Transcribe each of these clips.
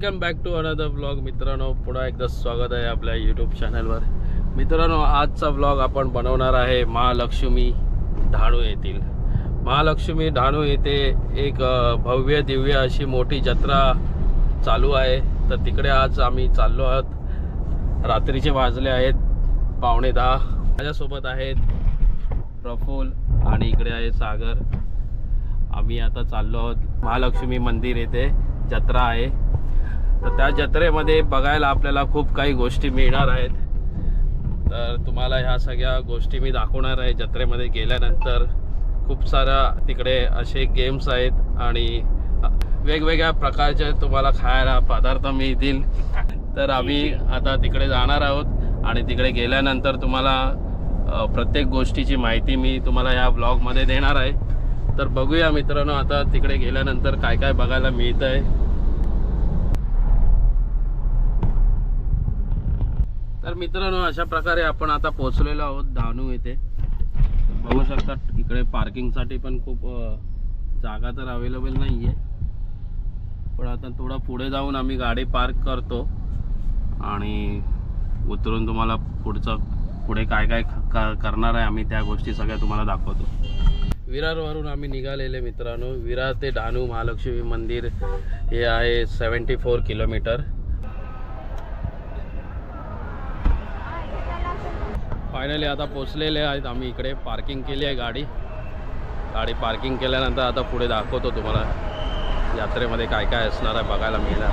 Welcome back to another blog मित्रांनो पुन्हा एकदा स्वागत आहे आपल्या यूट्यूब चॅनलवर मित्रांनो आजचा ब्लॉग आपण बनवणार आहे महालक्ष्मी डहाणू येथील. महालक्ष्मी डहाणू येथे एक भव्य दिव्य अशी मोठी जत्रा चालू आहे. तर तिकडे आज आम्ही चाललो आहोत. रात्रीचे वाजले आहेत पावणे दहा. माझ्यासोबत आहेत प्रफुल आणि इकडे आहे सागर. आम्ही आता चाललो आहोत महालक्ष्मी मंदिर येथे. जत्रा आहे. तर त्या जत्रेमध्ये बघायला आपल्याला खूप काही गोष्टी मिळणार आहेत. तर तुम्हाला ह्या सगळ्या गोष्टी मी दाखवणार आहे जत्रेमध्ये गेल्यानंतर. खूप साऱ्या तिकडे असे गेम्स आहेत आणि वेगवेगळ्या प्रकारचे तुम्हाला खायला पदार्थ मिळतील तर आम्ही आता तिकडे जाणार आहोत आणि तिकडे गेल्यानंतर तुम्हाला प्रत्येक गोष्टीची माहिती मी तुम्हाला या ब्लॉगमध्ये देणार आहे. तर बघूया मित्रांनो आता तिकडे गेल्यानंतर काय काय बघायला मिळतं आहे तर मित्रांनो अशा प्रकारे आपण आता पोहोचलेलो आहोत धानू येथे. बघू शकता इकडे पार्किंगसाठी पण खूप जागा तर अवेलेबल नाही आहे पण आता थोडं पुढे जाऊन आम्ही गाडी पार्क करतो आणि उतरून तुम्हाला पुढचं पुढे काय काय करणार आहे आम्ही त्या गोष्टी सगळ्या तुम्हाला दाखवतो. विरारवरून आम्ही निघालेले मित्रांनो. विरार ते डहाणू महालक्ष्मी मंदिर हे आहे सेवन्टी फोर किलोमीटर. फायनली आता पोचलेले आहेत. आम्ही इकडे पार्किंग केली आहे गाडी. गाडी पार्किंग केल्यानंतर आता पुढे दाखवतो तुम्हाला यात्रेमध्ये काय काय असणार आहे बघायला मिळणार.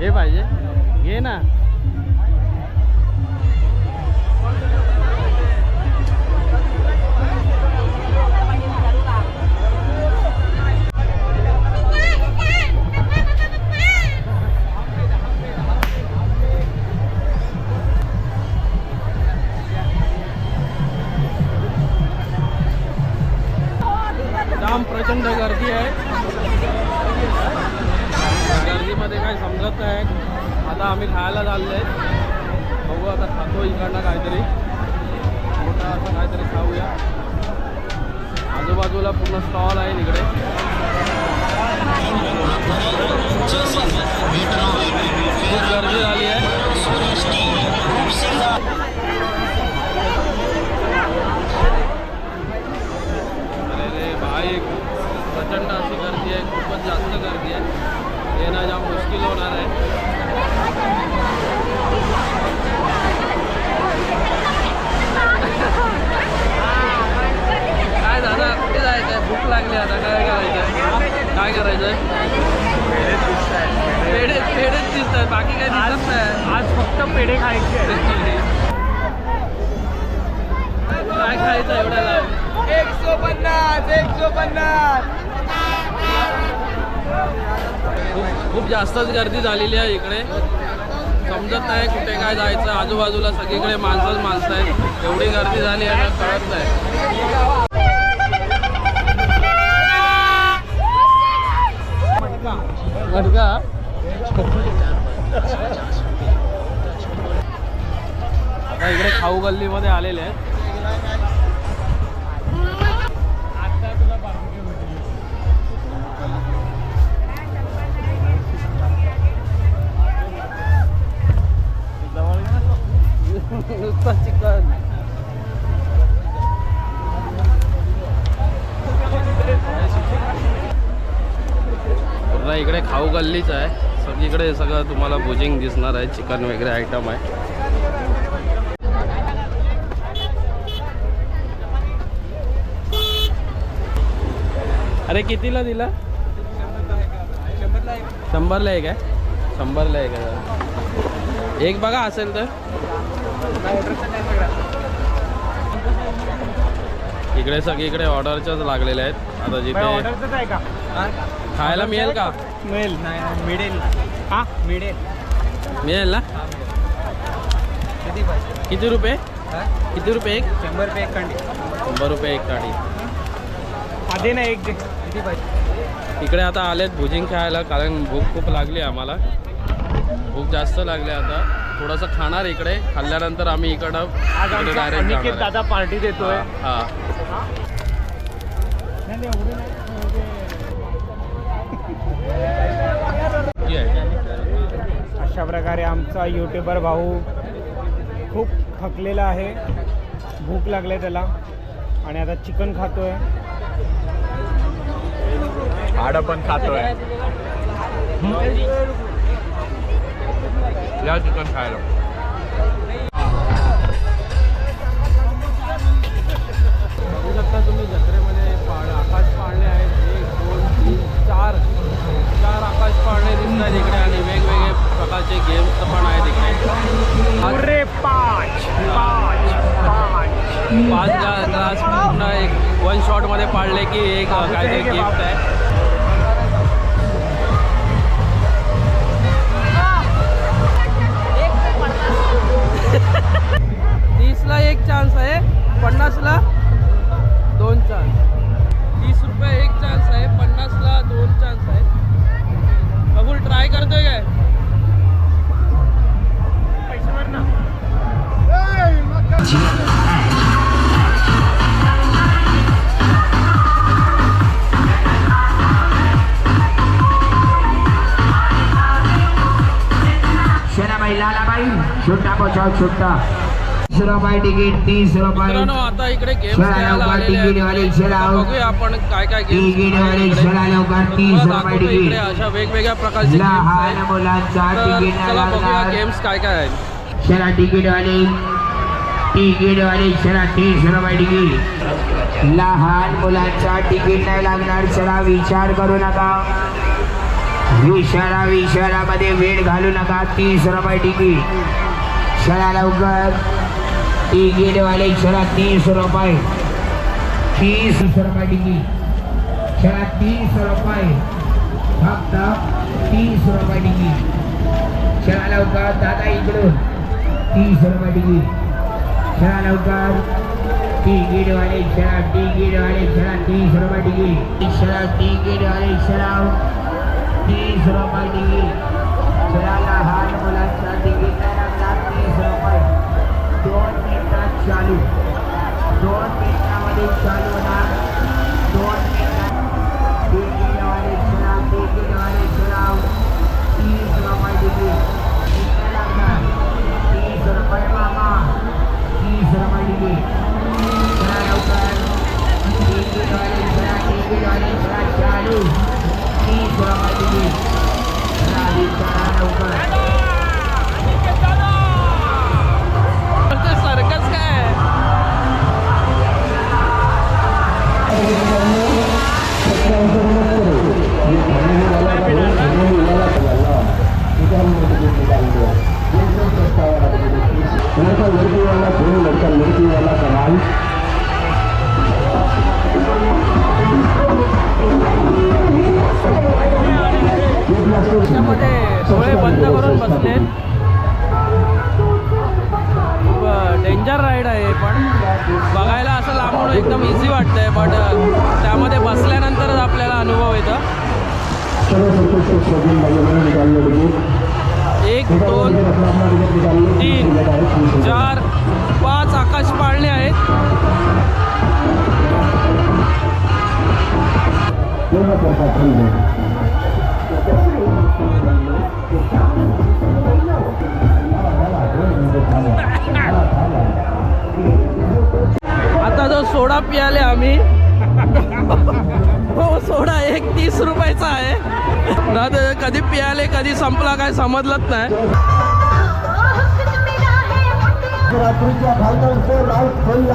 हे पाहिजे. घे ना. आता आम्ही खायला चाललो आहे बघू आता खातो इकडनं काहीतरी. मोठा असं काहीतरी खाऊया. आजूबाजूला पूर्ण स्टॉल आहे इकडे खूप गर्दी झाली आहे. पेढे पेढेच दिसत आहेत बाकी काय दिसत नाही आज फक्त पेढे खायचे काय खायचं एवढ्या लांब पन्नास एकशे पन्नास खूप खूप जास्तच गर्दी झालेली आहे इकडे समजत नाही कुठे काय जायचं आजूबाजूला सगळीकडे माणसंच माणसं आहेत. एवढी गर्दी झाली आहे ना कळत नाही. मटका आता इकडे खाऊ गल्लीमध्ये आलेले आहेत. गल्लीच आहे. सगळीकडे सगळं तुम्हाला भुजिंग दिसणार आहे. चिकन वगैरे आयटम आहे. अरे कितीला दिला? शंभरला एक आहे. शंभरला एक आहे. एक बघा असेल तर. इकडे सगळीकडे ऑर्डरच्याच लागलेल्या आहेत. आता जिथे खायला मिळेल का? मिळेल. नाही मिळेल हा? मिळेल. मिळेल ना? किती पाहिजे? किती रुपये? किती रुपये एक? शंभर रुपये एक कंडी. शंभर रुपये एक गाडी आधी ना एक दे. किती पाहिजे? इकडे आता आलेत भुजिंग खायला कारण भूक खूप लागली आम्हाला. भूक जास्त लागली आता. थोडंसं खाणार इकडे. खाल्ल्यानंतर आम्ही इकडं. दादा पार्टी देतोय. हा हा. नाही, नाही, एवढं नाही. अशा प्रकारे आमचा यूट्यूबर भाऊ खूप थकलेला आहे. भूक लागले त्याला. आणि आता चिकन खातोय. हाड पण खातोय. या चिकन खायला. बघू शकता तुम्ही जत्रेमध्ये पाळ आकाश पाळणे आहेत एक दोन तीन चार चार आकाश पाळणे दिसत आहेत इकडे आणि वेगवेगळे प्रकारचे गेम्स पण आहेत इकडे. अरे पाच पाच पाच. पाच ग्ला- ग्लास पूर्ण एक वन शॉटमध्ये पाळले की एक काहीतरी गिफ्ट आहे. तीसला एक चान्स आहे पन्नासला दोन चान्स तीस रुपये एक चान्स आहे बचाव छोटा तीस रुपये. तिकीट रुपये आता इकडे आपण काय काय लवकर रुपये तिकीट. अशा वेगवेगळ्या प्रकारचे लहान मुलांचा तिकीट नाही लागणार गेम्स काय काय आहेत. चला तिकीटवाले तिकीटवाले चला तीस रुपये तिकीट. लहान मुलांचा तिकीट नाही लागणार चला विचार करू नका. विचारा विचारामध्ये वेळ घालू नका तीस रुपये तिकीट. चला लवकर. तिकीटवाले चला तीस रुपये. तीस रुपये तिकीट चला तीस रुपये. फक्त तीस रुपये तिकीट चला लवकर दादा इकडून. तीस रुपये तिकीट चला लवकर. तिकीटवाले चला तिकीटवाले चला तीस रुपये तिकीट चला तिकीटवाले चला. तीस रुपये तिकीट चला लहान मुलांचा तिकीट चालू. दोन मिनिटामध्ये चालू होणार. बसले. खूप डेंजर राईड आहे पण. बघायला असं लांबून एकदम इझी वाटतंय बट त्यामध्ये बसल्यानंतरच आपल्याला अनुभव येतो. एक दोन तीन चार पाच आकाश पाळणे आहेत. सोडा पियाले आम्ही हो सोडा एक तीस रुपयाचा आहे ना कधी पियाले कधी संपला काय समजलंच नाही रात्रीच्या फायनल से लास्ट फुल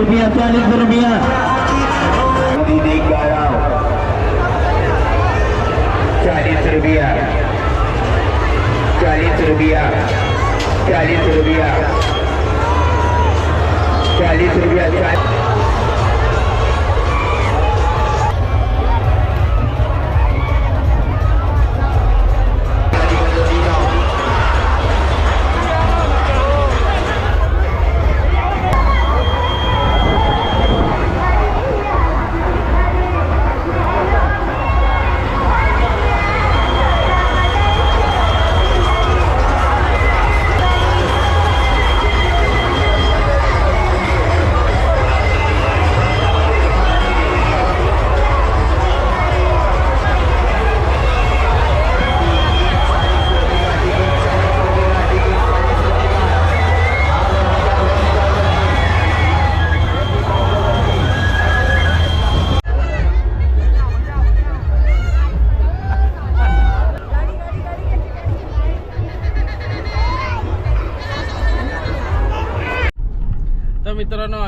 रुपया चालीस रुपया चालीस रुपया चालीस रुपया चालीस रुपया चालीस रुपया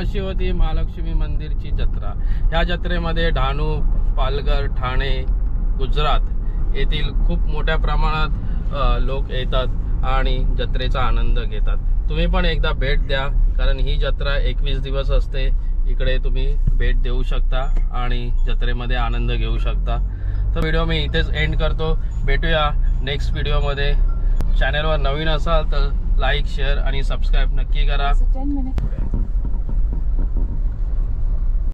अशी होती महालक्ष्मी मंदिरची जत्रा. ह्या जत्रेमध्ये डहाणू पालघर ठाणे गुजरात येथील खूप मोठ्या प्रमाणात लोक येतात आणि जत्रेचा आनंद घेतात. तुम्ही पण एकदा भेट द्या कारण ही जत्रा एकवीस दिवस असते. इकडे तुम्ही भेट देऊ शकता आणि जत्रेमध्ये आनंद घेऊ शकता. तर व्हिडिओ मी इथेच एंड करतो. भेटूया नेक्स्ट व्हिडिओमध्ये चॅनलवर नवीन असाल तर लाईक शेअर आणि सबस्क्राईब नक्की करा.